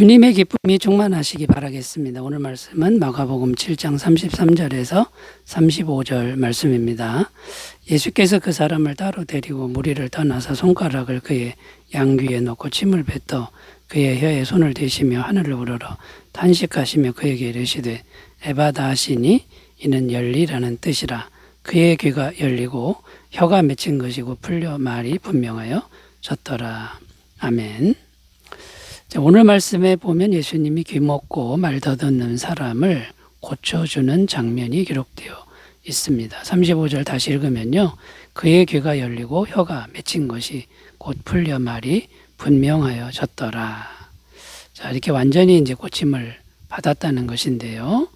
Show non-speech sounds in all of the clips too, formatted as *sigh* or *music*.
주님의 기쁨이 충만하시기 바라겠습니다. 오늘 말씀은 마가복음 7장 33절에서 35절 말씀입니다. 예수께서 그 사람을 따로 데리고 무리를 떠나서 손가락을 그의 양귀에 놓고 침을 뱉어 그의 혀에 손을 대시며 하늘을 우러러 탄식하시며 그에게 이르시되 에바다 하시니 이는 열리라는 뜻이라 그의 귀가 열리고 혀가 맺힌 것이고 풀려 말이 분명하여 졌더라. 아멘. 자, 오늘 말씀에 보면 예수님이 귀 먹고 말 더듬는 사람을 고쳐주는 장면이 기록되어 있습니다. 35절 다시 읽으면요. 그의 귀가 열리고 혀가 맺힌 것이 곧 풀려 말이 분명하여 졌더라. 자, 이렇게 완전히 이제 고침을 받았다는 것인데요.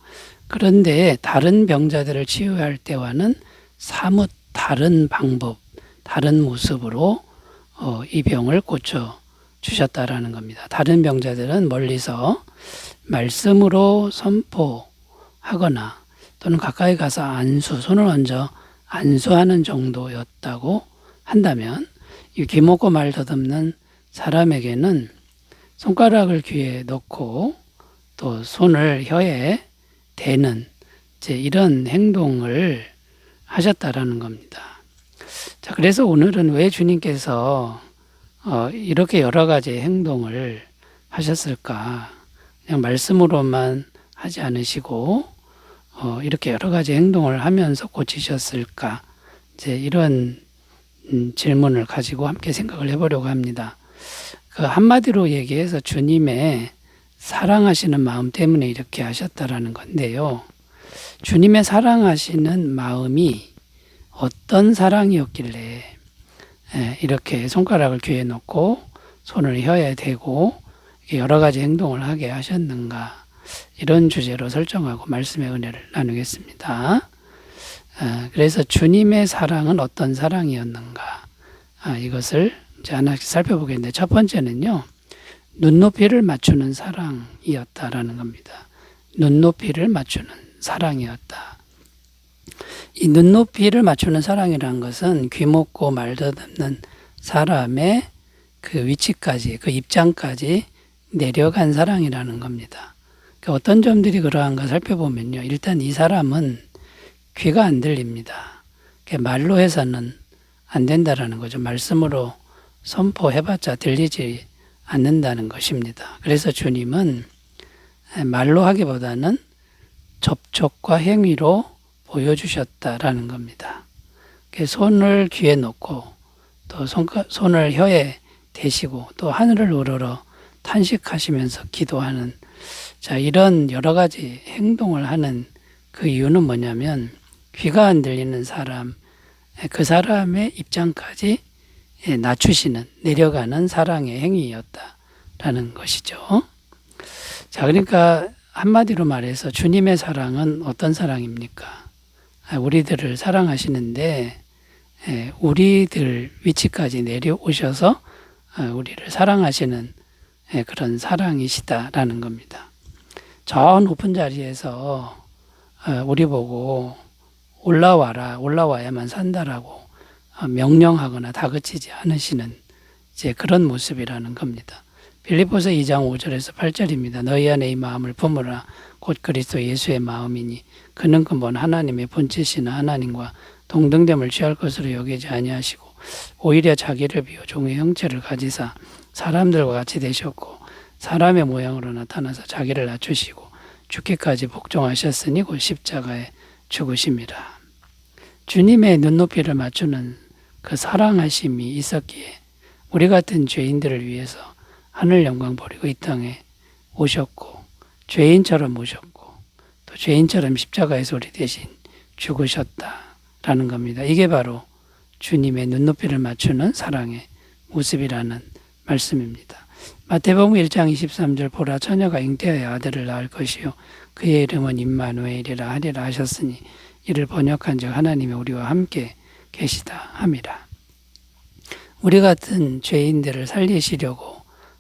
그런데 다른 병자들을 치유할 때와는 사뭇 다른 방법, 다른 모습으로 어, 이 병을 고쳐 주셨다라는 겁니다. 다른 병자들은 멀리서 말씀으로 선포하거나 또는 가까이 가서 안수, 손을 얹어 안수하는 정도였다고 한다면 이 귀먹고 말 더듬는 사람에게는 손가락을 귀에 넣고 또 손을 혀에 대는 이제 이런 행동을 하셨다라는 겁니다. 자, 그래서 오늘은 왜 주님께서 어, 이렇게 여러 가지 행동을 하셨을까? 그냥 말씀으로만 하지 않으시고 어, 이렇게 여러 가지 행동을 하면서 고치셨을까? 이제 이런 음, 질문을 가지고 함께 생각을 해보려고 합니다. 그 한마디로 얘기해서 주님의 사랑하시는 마음 때문에 이렇게 하셨다라는 건데요. 주님의 사랑하시는 마음이 어떤 사랑이었길래 예, 이렇게 손가락을 귀에 놓고 손을 혀에 대고 여러 가지 행동을 하게 하셨는가 이런 주제로 설정하고 말씀의 은혜를 나누겠습니다. 아, 그래서 주님의 사랑은 어떤 사랑이었는가 아, 이것을 이제 하나씩 살펴보겠는데 첫 번째는요 눈높이를 맞추는 사랑이었다라는 겁니다. 눈높이를 맞추는 사랑이었다. 이 눈높이를 맞추는 사랑이라는 것은 귀먹고 말 더듬는 사람의 그 위치까지, 그 입장까지 내려간 사랑이라는 겁니다. 그 어떤 점들이 그러한가 살펴보면요. 일단 이 사람은 귀가 안 들립니다. 말로 해서는 안 된다라는 거죠. 말씀으로 선포해봤자 들리지 않는다는 것입니다. 그래서 주님은 말로 하기보다는 접촉과 행위로 보여주셨다라는 겁니다. 손을 귀에 놓고 또 손을 혀에 대시고 또 하늘을 우러러 탄식하시면서 기도하는 자 이런 여러 가지 행동을 하는 그 이유는 뭐냐면 귀가 안 들리는 사람 그 사람의 입장까지 낮추시는 내려가는 사랑의 행위였다라는 것이죠. 자 그러니까 한마디로 말해서 주님의 사랑은 어떤 사랑입니까? 아, 우리들을 사랑하시는데 예, 우리들 위치까지 내려오셔서 아, 우리를 사랑하시는 예, 그런 사랑이시다라는 겁니다. 저 높은 자리에서 아, 우리 보고 올라와라, 올라와야만 산다라고 명령하거나 다그치지 않으시는 이제 그런 모습이라는 겁니다. 빌리포스 2장 5절에서 8절입니다. 너희 안에 이 마음을 품으라 곧 그리스도 예수의 마음이니 그는 근본 하나님의 본체시나 하나님과 동등됨을 취할 것으로 여기지 아니하시고 오히려 자기를 비워 종의 형체를 가지사 사람들과 같이 되셨고 사람의 모양으로 나타나서 자기를 낮추시고 죽기까지 복종하셨으니 곧 십자가에 죽으심이라. 주님의 눈높이를 맞추는 그 사랑하심이 있었기에 우리 같은 죄인들을 위해서 하늘 영광 버리고 이 땅에 오셨고 죄인처럼 오셨고 또 죄인처럼 십자가에서 우리 대신 죽으셨다라는 겁니다. 이게 바로 주님의 눈높이를 맞추는 사랑의 모습이라는 말씀입니다. 마태복음 1장 23절 보라 처녀가 잉태하여 아들을 낳을 것이요 그의 이름은 임마누엘이라 하리라 하셨으니 이를 번역한즉 하나님이 우리와 함께 계시다 함이라. 우리 같은 죄인들을 살리시려고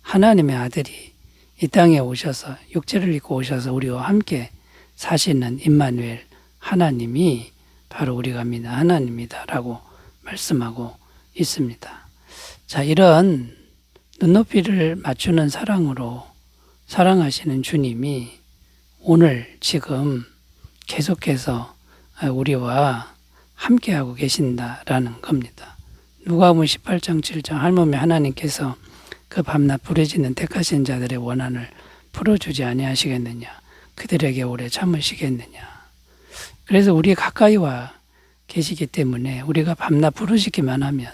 하나님의 아들이 이 땅에 오셔서 육체를 입고 오셔서 우리와 함께 사시는 임마누엘 하나님이 바로 우리가 믿는 하나님이다라고 말씀하고 있습니다. 자, 이런 눈높이를 맞추는 사랑으로 사랑하시는 주님이 오늘 지금 계속해서 우리와 함께하고 계신다라는 겁니다. 누가복음 18장 7장 할머니 하나님께서 그 밤낮 부르짖는 택하신 자들의 원한을 풀어주지 아니하시겠느냐 그들에게 오래 참으시겠느냐 그래서 우리 가까이 와 계시기 때문에 우리가 밤낮 부르짖기만 하면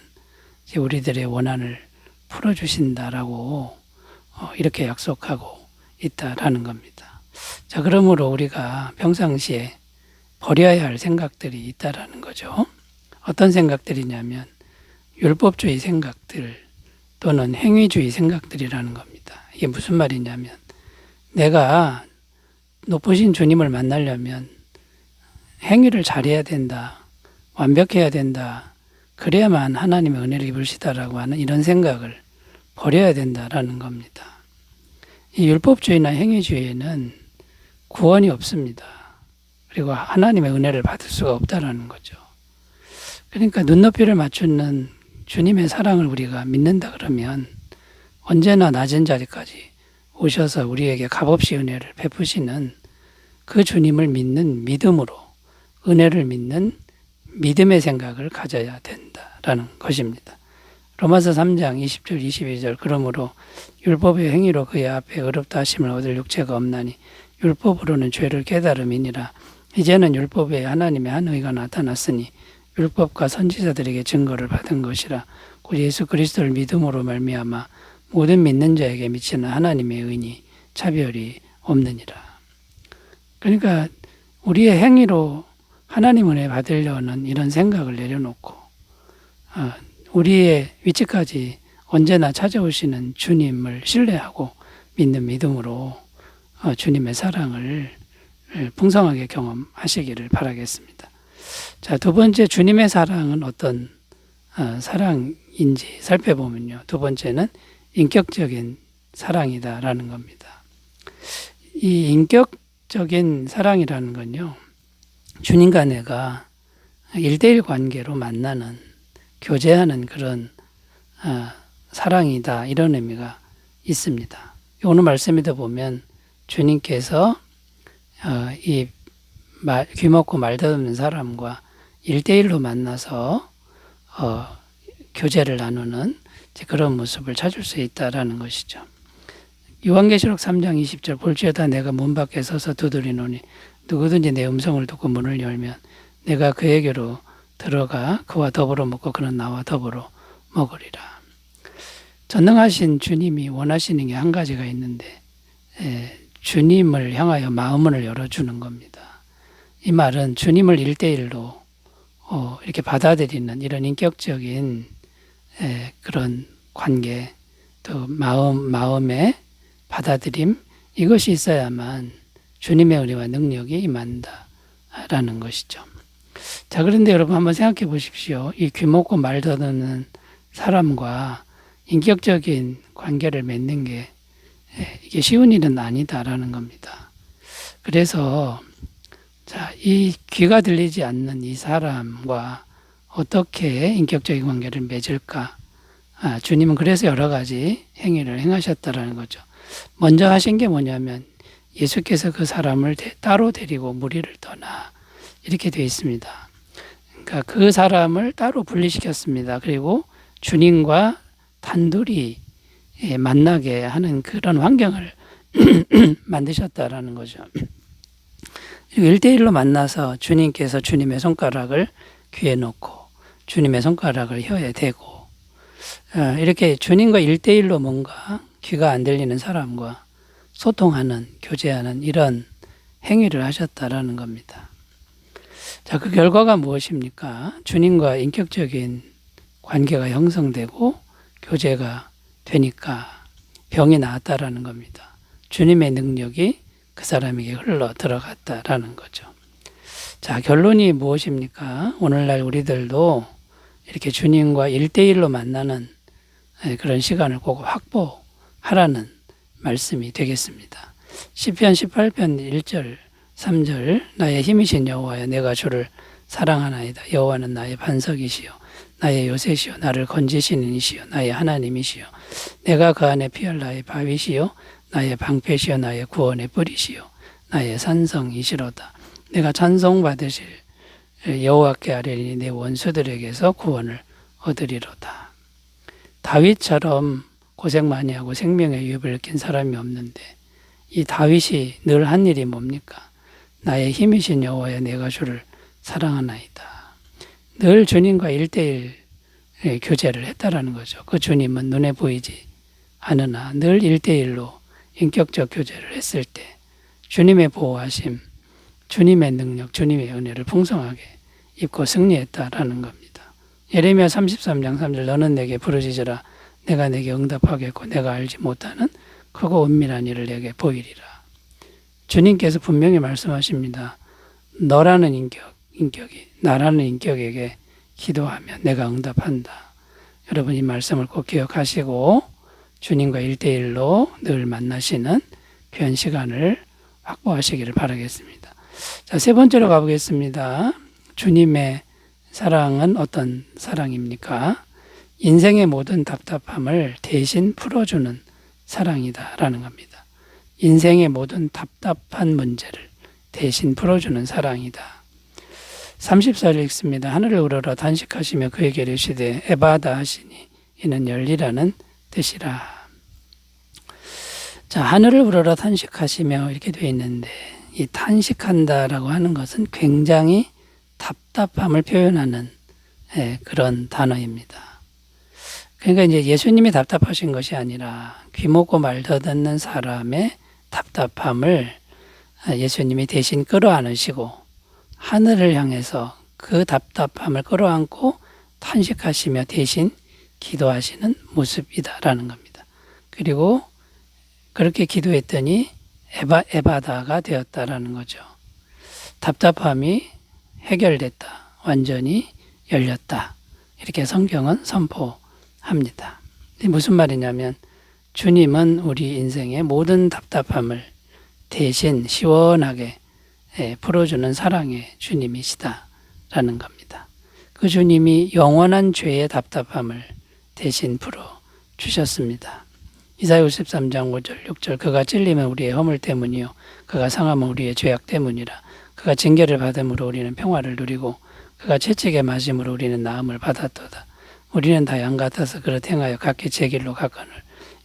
이제 우리들의 원한을 풀어주신다라고 어, 이렇게 약속하고 있다라는 겁니다. 자, 그러므로 우리가 평상시에 버려야 할 생각들이 있다라는 거죠. 어떤 생각들이냐면 율법주의 생각들 또는 행위주의 생각들이라는 겁니다. 이게 무슨 말이냐면 내가 높으신 주님을 만나려면 행위를 잘해야 된다. 완벽해야 된다. 그래야만 하나님의 은혜를 입으시다라고 하는 이런 생각을 버려야 된다라는 겁니다. 이 율법주의나 행위주의에는 구원이 없습니다. 그리고 하나님의 은혜를 받을 수가 없다라는 거죠. 그러니까 눈높이를 맞추는 주님의 사랑을 우리가 믿는다 그러면 언제나 낮은 자리까지 오셔서 우리에게 값없이 은혜를 베푸시는 그 주님을 믿는 믿음으로 은혜를 믿는 믿음의 생각을 가져야 된다라는 것입니다. 로마서 3장 20절 22절 그러므로 율법의 행위로 그의 앞에 어렵다 하심을 얻을 육체가 없나니 율법으로는 죄를 깨달음이니라 이제는 율법에 하나님의 한 의가 나타났으니 율법과 선지자들에게 증거를 받은 것이라 곧 예수 그리스도를 믿음으로 말미암아 모든 믿는 자에게 미치는 하나님의 의니 차별이 없느니라. 그러니까 우리의 행위로 하나님 은혜 받으려는 이런 생각을 내려놓고 어, 우리의 위치까지 언제나 찾아오시는 주님을 신뢰하고 믿는 믿음으로 어, 주님의 사랑을 풍성하게 경험하시기를 바라겠습니다. 자, 두 번째 주님의 사랑은 어떤 어, 사랑인지 살펴보면요. 두 번째는 인격적인 사랑이다라는 겁니다. 이 인격적인 사랑이라는 건요. 주님과 내가 일대일 관계로 만나는 교제하는 그런 어, 사랑이다 이런 의미가 있습니다. 오늘 말씀에도 보면 주님께서 어, 이 귀먹고 말더듬는 사람과 일대일로 만나서 어, 교제를 나누는 그런 모습을 찾을 수 있다라는 것이죠. 요한계시록 3장 20절 볼지어다 내가 문 밖에 서서 두드리노니 누구든지 내 음성을 듣고 문을 열면 내가 그에게로 들어가 그와 더불어 먹고 그는 나와 더불어 먹으리라. 전능하신 주님이 원하시는 게 한 가지가 있는데 예, 주님을 향하여 마음을 열어주는 겁니다. 이 말은 주님을 일대일로 어, 이렇게 받아들이는 이런 인격적인 예, 그런 관계 또 마음 마음의 받아들임 이것이 있어야만 주님의 은혜와 능력이 임한다라는 것이죠. 자, 그런데 여러분 한번 생각해 보십시오. 이 귀먹고 말 더듬는 사람과 인격적인 관계를 맺는 게 예, 이게 쉬운 일은 아니다라는 겁니다. 그래서 자, 이 귀가 들리지 않는 이 사람과 어떻게 인격적인 관계를 맺을까? 아, 주님은 그래서 여러 가지 행위를 행하셨다라는 거죠. 먼저 하신 게 뭐냐면 예수께서 그 사람을 따로 데리고 무리를 떠나 이렇게 되어 있습니다. 그러니까 그 사람을 따로 분리시켰습니다. 그리고 주님과 단둘이 예, 만나게 하는 그런 환경을 *clears throat* 만드셨다라는 거죠. *clears throat* 일대일로 만나서 주님께서 주님의 손가락을 귀에 놓고 주님의 손가락을 혀에 대고 어, 이렇게 주님과 일대일로 뭔가 귀가 안 들리는 사람과 소통하는, 교제하는 이런 행위를 하셨다라는 겁니다. 자, 그 결과가 무엇입니까? 주님과 인격적인 관계가 형성되고 교제가 되니까 병이 나았다라는 겁니다. 주님의 능력이 그 사람에게 흘러 들어갔다라는 거죠. 자, 결론이 무엇입니까? 오늘날 우리들도 이렇게 주님과 일대일로 만나는 그런 시간을 꼭 확보하라는 말씀이 되겠습니다. 시편 18편 1절 3절 나의 힘이신 여호와여 내가 주를 사랑하나이다. 여호와는 나의 반석이시요 나의 요새시요 나를 건지시는 이시요 나의 하나님이시요 내가 그 안에 피할 나의 바위시요 나의 방패시여 나의 구원의 뿌리시여 나의 산성이시로다. 내가 찬송받으실 여호와께 아뢰니 내 원수들에게서 구원을 얻으리로다. 다윗처럼 고생 많이 하고 생명의 유업을 낀 사람이 없는데 이 다윗이 늘 한 일이 뭡니까? 나의 힘이신 여호와여 내가 주를 사랑하나이다. 늘 주님과 일대일 교제를 했다라는 거죠. 그 주님은 눈에 보이지 않으나 늘 일대일로 인격적 교제를 했을 때 주님의 보호하심, 주님의 능력, 주님의 은혜를 풍성하게 입고 승리했다라는 겁니다. 예레미야 33장 3절 너는 내게 부르짖으라 내가 내게 응답하겠고 내가 알지 못하는 크고 은밀한 일을 내게 보이리라. 주님께서 분명히 말씀하십니다. 너라는 인격, 인격이 나라는 인격에게 기도하면 내가 응답한다. 여러분 이 말씀을 꼭 기억하시고 주님과 일대일로늘 만나시는 귀한 시간을 확보하시기를 바라겠습니다. 자, 세 번째로 가보겠습니다. 주님의 사랑은 어떤 사랑입니까? 인생의 모든 답답함을 대신 풀어주는 사랑이다라는 겁니다. 인생의 모든 답답한 문제를 대신 풀어주는 사랑이다. 30절 읽습니다. 하늘을 우러러 단식하시며 그에게 이르시되 에바다 하시니 이는 열리라는 뜻이라. 자, 하늘을 우러러 탄식하시며 이렇게 되어 있는데 이 탄식한다라고 하는 것은 굉장히 답답함을 표현하는 예, 그런 단어입니다. 그러니까 이제 예수님이 답답하신 것이 아니라 귀먹고 말 더듬는 사람의 답답함을 예수님이 대신 끌어안으시고 하늘을 향해서 그 답답함을 끌어안고 탄식하시며 대신 기도하시는 모습이다라는 겁니다. 그리고 그렇게 기도했더니 에바, 에바다가 되었다라는 거죠. 답답함이 해결됐다. 완전히 열렸다. 이렇게 성경은 선포합니다. 무슨 말이냐면 주님은 우리 인생의 모든 답답함을 대신 시원하게 예, 풀어주는 사랑의 주님이시다라는 겁니다. 그 주님이 영원한 죄의 답답함을 대신 풀어 주셨습니다. 이사야 53장 5절 6절 그가 찔리면 우리의 허물 때문이요 그가 상하면 우리의 죄악 때문이라. 그가 징계를 받음으로 우리는 평화를 누리고 그가 채찍에 맞음으로 우리는 나음을 받았도다. 우리는 다 양 같아서 그릇 행하여 각기 제 길로 가거늘.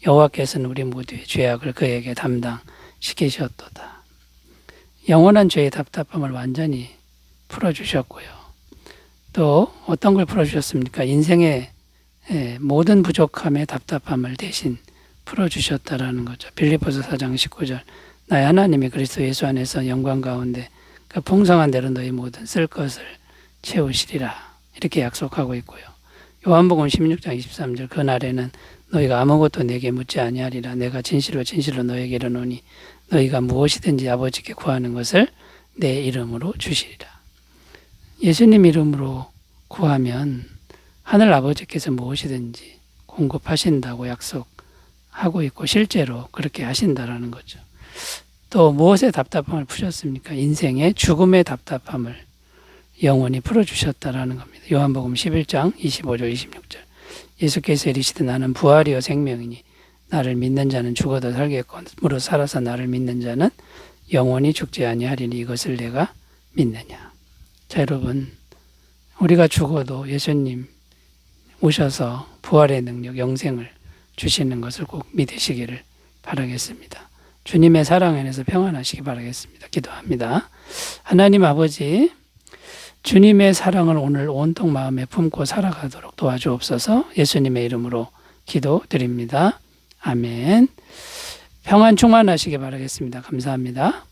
여호와께서는 우리 모두의 죄악을 그에게 담당시키셨도다. 영원한 죄의 답답함을 완전히 풀어주셨고요. 또 어떤 걸 풀어주셨습니까? 인생의 예, 모든 부족함의 답답함을 대신 풀어주셨다라는 거죠. 빌리포스 4장 19절 나의 하나님이 그리스도 예수 안에서 영광 가운데 그 풍성한 대로 너희 모든 쓸 것을 채우시리라 이렇게 약속하고 있고요. 요한복음 16장 23절 그날에는 너희가 아무것도 내게 묻지 아니하리라 내가 진실로 진실로 너에게 이르노니 너희가 무엇이든지 아버지께 구하는 것을 내 이름으로 주시리라. 예수님 이름으로 구하면 하늘 아버지께서 무엇이든지 공급하신다고 약속하고 있고 실제로 그렇게 하신다라는 거죠. 또 무엇의 답답함을 푸셨습니까? 인생의 죽음의 답답함을 영원히 풀어주셨다라는 겁니다. 요한복음 11장 25절 26절 예수께서 이르시되 나는 부활이요 생명이니 나를 믿는 자는 죽어도 무릇 살아서 나를 믿는 자는 영원히 죽지 아니하리니 이것을 내가 믿느냐. 자 여러분 우리가 죽어도 예수님 오셔서 부활의 능력, 영생을 주시는 것을 꼭 믿으시기를 바라겠습니다. 주님의 사랑 안에서 평안하시기 바라겠습니다. 기도합니다. 하나님 아버지, 주님의 사랑을 오늘 온통 마음에 품고 살아가도록 도와주옵소서 예수님의 이름으로 기도드립니다. 아멘. 평안 충만하시기 바라겠습니다. 감사합니다.